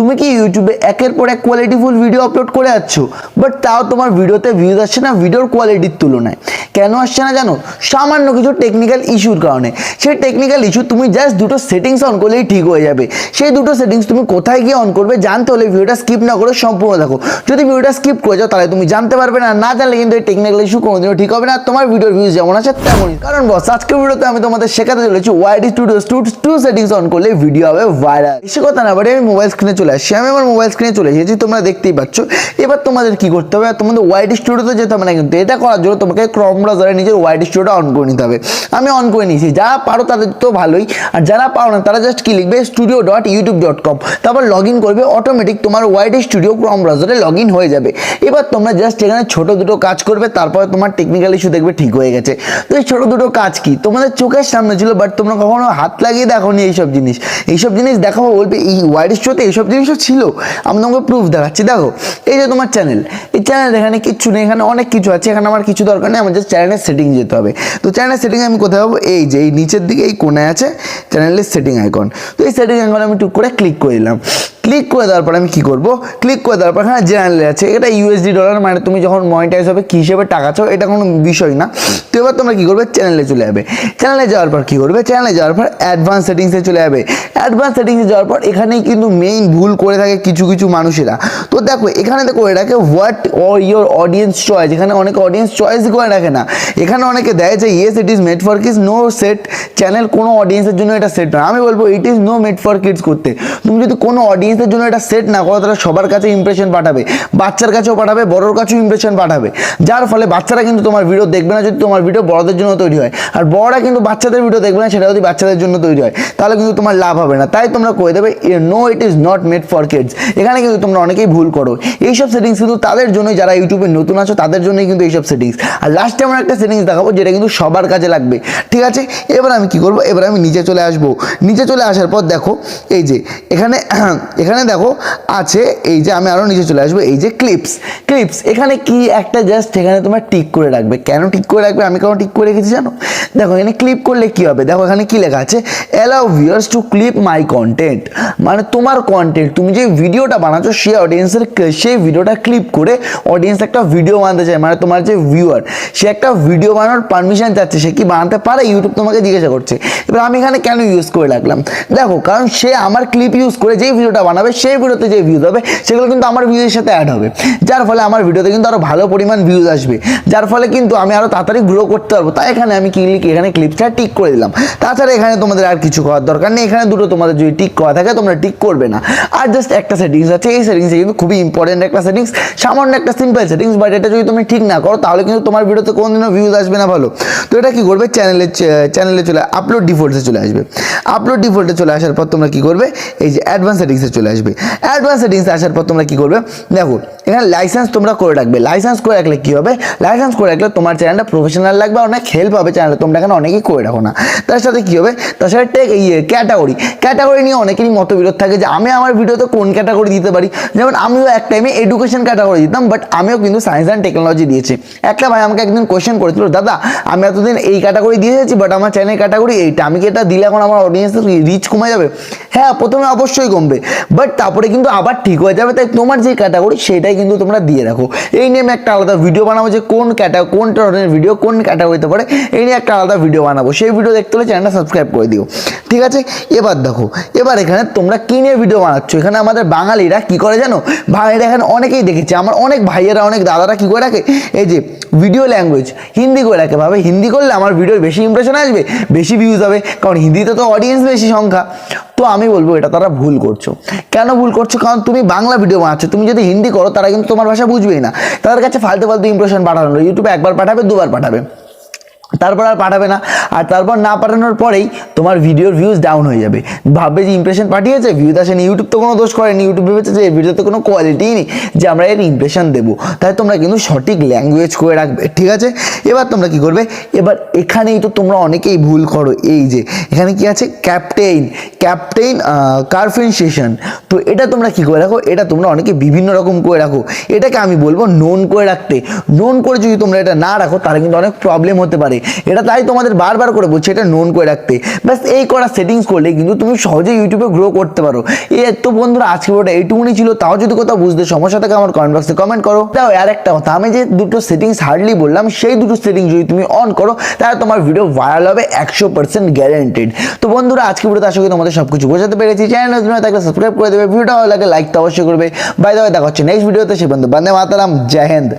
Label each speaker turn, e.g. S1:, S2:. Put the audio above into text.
S1: তুমি কি ইউটিউবে একের পর এক কোয়ালিটিফুল ভিডিও আপলোড করে যাচ্ছ? বাট তাও তোমার ভিডিওতে ভিউজ আসছে না ভিডিওর কোয়ালিটির তুলনায়। কেন আসছে না জানো? সামান্য কিছু টেকনিক্যাল ইস্যুর কারণে। সেই টেকনিক্যাল ইস্যু তুমি জাস্ট দুটো সেটিংস অন করলেই ঠিক হয়ে যাবে। সেই দুটো সেটিংস তুমি কোথায় গিয়ে অন করবে জানতে হলে ভিডিওটা স্কিপ না করে সম্পূর্ণ দেখো। যদি ভিডিওটা স্কিপ করে যাও, তাহলে তুমি জানতে পারবে না। না জানলে কিন্তু এই টেকনিক্যাল ইস্যু কোনোদিনও ঠিক হবে না। তোমার ভিডিওর ভিউজ যেমন আছে তেমনই। কারণ বস আজকের ভিডিওতে আমি তোমাদের শেখাতে চলেছি YT studio two settings on করলে ভিডিও হবে ভাইরাল বেশি কথা না বাড়ি আমি মোবাইল স্ক্রিনে চলে আসছি। আমি আমার মোবাইল স্ক্রিনে চলে এসেছি, তোমরা দেখতেই পাচ্ছ। এবার তোমাদের কি করতে হবে? তোমাদের ওয়াইডি স্টুডিওতে যেতে হবে না কিন্তু। এটা করার জন্য তোমাকে ক্রম ব্রাউজারে নিজের ওয়াইড স্টুডিওটা অন করে নিতে হবে। আমি অন করে নিয়েছি। যারা পারো তাদের তো ভালোই। আর যারা পারো না, তারা জাস্ট কি লিখবে? Studio dot YouTube dot com তারপর লগ ইন করবে অটোমেটিক তোমার ওয়াইডি স্টুডিও ক্রম ব্রাউজারে লগ ইন হয়ে যাবে। এবার তোমরা জাস্ট এখানে ছোটো দুটো কাজ করবে, তারপরে তোমার টেকনিক্যাল ইস্যু দেখবে ঠিক হয়ে গেছে। তো এই ছোট দুটো কাজ কি? তোমাদের চোখের সামনে ছিল বাট তোমরা কখনো হাত লাগিয়ে দেখো নি এইসব জিনিস। এইসব জিনিস দেখাবো বলবে, এই ওয়াইড স্টোতে এইসব জিনিসও ছিল। আমি তোমাকে প্রুফ দেখাচ্ছি। দেখো, এই যে তোমার চ্যানেল এই চ্যানেল এখানে কিচ্ছু নেই, এখানে অনেক কিছু আছে, এখানে আমার কিছু দরকার নেই, আমার চ্যানেলের সেটিং যেতে হবে। তো চ্যানেলের সেটিং আমি কোথায় পাবো? এই যে, এই নিচের দিকে, এই কোনায় আছে চ্যানেলের সেটিং আইকন তো এই সেটিং আইকন আমি টুক করে ক্লিক করে দিলাম। ক্লিক করে দেওয়ার পর আমি কি করব? ক্লিক করে দেওয়ার পর হ্যাঁ জেনারেল আছে। এটা ইউএসডি ডলার মানে তুমি যখন মনিটাইজ হবে, কী হিসেবে টাকা চাও, এটা কোনো বিষয় না। তো এবার তোমরা কী করবে? চ্যানেলে চলে যাবে। চ্যানেলে যাওয়ার পর কী করবে? চ্যানেলে যাওয়ার পর অ্যাডভান্স সেটিংসে চলে যাবে। অ্যাডভান্স সেটিংসে যাওয়ার পর এখানেই কিন্তু মেইন ভুল করে থাকে কিছু কিছু মানুষেরা। তো দেখো, এখানে দেখো এটাকে what or your audience choice এখানে অনেকে অডিয়েন্স চয়েস করে রাখে না। এখানে অনেকে দেয় যে yes it is made for kids no set channel কোনো অডিয়েন্সের জন্য এটা সেট না আমি বলব it is no made for kids করতে। তুমি যদি কোনো অডিয়েন্সের জন্য এটা সেট না করো, তাহলে সবার কাছে ইমপ্রেশন পাঠাবে। বাচ্চার কাছেও পাঠাবে, বড়োর কাছেও ইমপ্রেশন পাঠাবে। যার ফলে বাচ্চারা কিন্তু তোমার ভিডিও দেখবে না যদি তোমার ভিডিও বড়দের জন্য তৈরি হয়। আর বড়রা কিন্তু বাচ্চাদের ভিডিও দেখবে না সেটা যদি বাচ্চাদের জন্য তৈরি হয়, তাহলে কিন্তু তোমার লাভ হবে না। তাই তোমরা কয়ে দেবে no it is not made for kids এখানে কিন্তু তোমরা অনেকেই ভুল করো। এইসব সেটিংস কিন্তু তাদের জন্যই যারা ইউটিউবে নতুন আছো, তাদের জন্যই কিন্তু এইসব সেটিংস আর লাস্টে আমরা একটা সেটিংস দেখাবো, যেটা কিন্তু সবার কাজে লাগবে। ঠিক আছে? এবার আমি কি করব? এবার আমি নিচে চলে আসব। নিচে চলে আসার পর দেখো, এই যে, এখানে এখানে দেখো, আছে এই যে, আমি আরও নিচে চলে আসব, এই যে ক্লিপস ক্লিপস এখানে কি একটা জাস্ট এখানে তোমার টিক করে রাখবে। কেন টিক করে রাখবে? আমি কেন টিক করে রেখেছি জানো? দেখো, এখানে ক্লিপ করলে কি হবে? দেখো, এখানে কি লেখা আছে allow viewers to clip my content মানে তোমার কন্টেন্ট তুমি যে ভিডিওটা বানাচ্ছো, সেই অডিয়েন্সের সেই ভিডিওটা ক্লিপ করে অডিয়েন্স একটা ভিডিও বানাতে চায় মানে তোমার যে ভিউয়ার সে একটা ভিডিও বানানোর পারমিশন চাচ্ছে, সে কি বানাতে পারে? ইউটিউব তোমাকে জিজ্ঞাসা করছে। এবার আমি এখানে কেন ইউজ করে রাখলাম? দেখো, কারণ সে আমার ক্লিপ ইউজ করে যেই ভিডিওটা বানাবে, সেই ভিডিওতে যে ভিউজ হবে, সেগুলো কিন্তু আমার ভিউজের সাথে অ্যাড হবে। যার ফলে আমার ভিডিওতে কিন্তু আরও ভালো পরিমাণ ভিউজ আসবে। যার ফলে কিন্তু আমি আরও তাড়াতাড়ি গ্রো করতে পারব। তাই এখানে আমি কি লিখি? এখানে ক্লিপটা টিক করে দিলাম। তাছাড়া এখানে তোমাদের আর কিছু করার দরকার নেই। এখানে দুটো তোমাদের যদি টিক করা থাকে, তোমরা টিক করবে না। আর জাস্ট একটা সেটিংস আছে। এই সেটিংসে কিন্তু খুবই ইম্পর্টেন্ট একটা সেটিংস সামান্য একটা সিম্পল সেটিংস বাট এটা যদি তুমি ঠিক না করো, তাহলে কিন্তু তোমার ভিডিওতে কোনোদিনও ভিউজ আসবে না ভালো। তো এটা কী করবে? চ্যানেলে চ্যানেলে চলে আপলোড ডিফল্টে চলে আসবে। আপলোড ডিফল্টে চলে আসার পর তোমরা কি করবে? এই যে অ্যাডভান্স সেটিংসে চলে আসবে। অ্যাডভান্স সেটিংসে আসার পর তোমরা কী করবে? দেখো, এখানে লাইসেন্স তোমরা করে রাখবে। লাইসেন্স করে রাখলে কী হবে? লাইসেন্স করে রাখলে তোমার চ্যানেলটা প্রফেশনাল লাগবে অনেক হেল্প হবে চ্যানেলে তোমরা এখানে অনেকেই করে রাখো না। তার সাথে কী হবে? তার সাথে টেক ইয়ে ক্যাটাগরি ক্যাটাগরি নিয়ে অনেকেরই মতবিরোধ থাকে যে, আমি আমার ভিডিওতে কোন ক্যাটাগরি দিতে পারি? যেমন আমিও এক টাইমে এডুকেশন ক্যাটাগরি দিতাম বাট আমিও কিন্তু সায়েন্স অ্যান্ড টেকনোলজি দিয়েছি। একটা ভাই আমাকে একদিন কোয়েশ্চেন করেছিল, দাদা, আমি এতদিন এই ক্যাটাগরি দিয়ে এসেছি বাট আমার চ্যানেল ক্যাটাগরি এইটা, আমি কি এটা দিলে এখন আমার অডিয়েন্সের রিচ কমে যাবে? হ্যাঁ প্রথমে অবশ্যই কমবে বাট তারপরে কিন্তু আবার ঠিক হয়ে যাবে, তাই তোমার যে ক্যাটাগরি সেটাই কিন্তু তোমরা দিয়ে রাখো। এই নিয়ে আমি একটা আলাদা ভিডিও বানাবো, যে কোন ক্যাটা কোন ধরনের ভিডিও কোন ক্যাটাগরিতে পড়ে, এই নিয়ে একটা আলাদা ভিডিও বানাবো। সেই ভিডিও দেখতে হলে চ্যানেলটা সাবস্ক্রাইব করে দিও। ঠিক আছে? এবার দেখো, এবার এখানে তোমরা কী নিয়ে ভিডিও বানাচ্ছ? এখানে আমাদের বাঙালিরা কি করে জানো? বাঙালিরা এখানে অনেকেই দেখেছে। আমার অনেক ভাইয়েরা, অনেক দাদারা কি করে রাখে? এই যে ভিডিও ল্যাঙ্গুয়েজ হিন্দি করে রাখে। ভাবে হিন্দি করলে আমার ভিডিওর বেশি ইমপ্রেশন আসবে, বেশি ভিউজ হবে। কারণ হিন্দিতে তো অডিয়েন্স বেশি সংখ্যা। তো আমি বলব, এটা তারা ভুল করছ। কেন ভুল করছ? কারণ তুমি বাংলা ভিডিও বানাচ্ছ। তুমি যদি হিন্দি করো, তারা কিন্তু তোমার ভাষা বুঝবেই না। তাদের কাছে ফালতু ফালতু ইমপ্রেশন পাঠানো ইউটিউবে একবার পাঠাবে, দুবার পাঠাবে। তারপর আর পাঠাবে না। আর তারপর না পাঠানোর পরেই তোমার ভিডিওর ভিউজ ডাউন হয়ে যাবে। ভাববে যে ইমপ্রেশন পাঠিয়েছে ভিউজ আসেনি ইউটিউব তো কোনো দোষ করেনি ইউটিউব ভেবেছে যে এই ভিডিওতে কোনো কোয়ালিটিই নেই, যে আমরা এর ইমপ্রেশন দেবো। তাই তোমরা কিন্তু সঠিক ল্যাঙ্গুয়েজ করে রাখবে, ঠিক আছে? এবার তোমরা কি করবে? এবার এখানেই তো তোমরা অনেকেই ভুল করো, এই যে, এখানে কি আছে? ক্যাপ্টেইন ক্যাপ্টেইন কারফিন সেশন তো এটা তোমরা কি করে রাখো? এটা তোমরা অনেকে বিভিন্ন রকম করে রাখো। এটাকে আমি বলব নোন করে রাখতে। নোন করে যদি তোমরা এটা না রাখো, তাহলে কিন্তু অনেক প্রবলেম হতে পারে। এটা তাই তোমাদের বারবার বারবার করে বলছি, এটা নোন করে রাখতে। ব্যাস, এই করা সেটিংস করলে কিন্তু তুমি সহজে ইউটিউবে গ্রো করতে পারো। এই তো বন্ধুরা আজকে ভিডিওটা এইটুকুনি ছিল। তাও যদি কোথাও বুঝতে সমস্যা থাকে, আমার কমেন্ট বক্সে কমেন্ট করো। তাও আর একটা কথা, আমি যে দুটো সেটিংস হার্ডলি বললাম, সেই দুটো সেটিংস যদি তুমি অন করো, তাহলে তোমার ভিডিও ভাইরাল হবে একশো পার্সেন্ট গ্যারেন্টেড তো বন্ধুরা আজকে ভিডিওতে আশা করি তোমাদের সব কিছু বোঝাতে পেরেছি। চ্যানেল নতুন থাকলে সাবস্ক্রাইব করে দেবে। ভিডিওটা ভালো লাগে লাইক তো অবশ্যই করবে। বাই দেখা হচ্ছে নেক্সট ভিডিওতে সে বন্ধু বন্দে মাতারাম, জয় হিন্দ।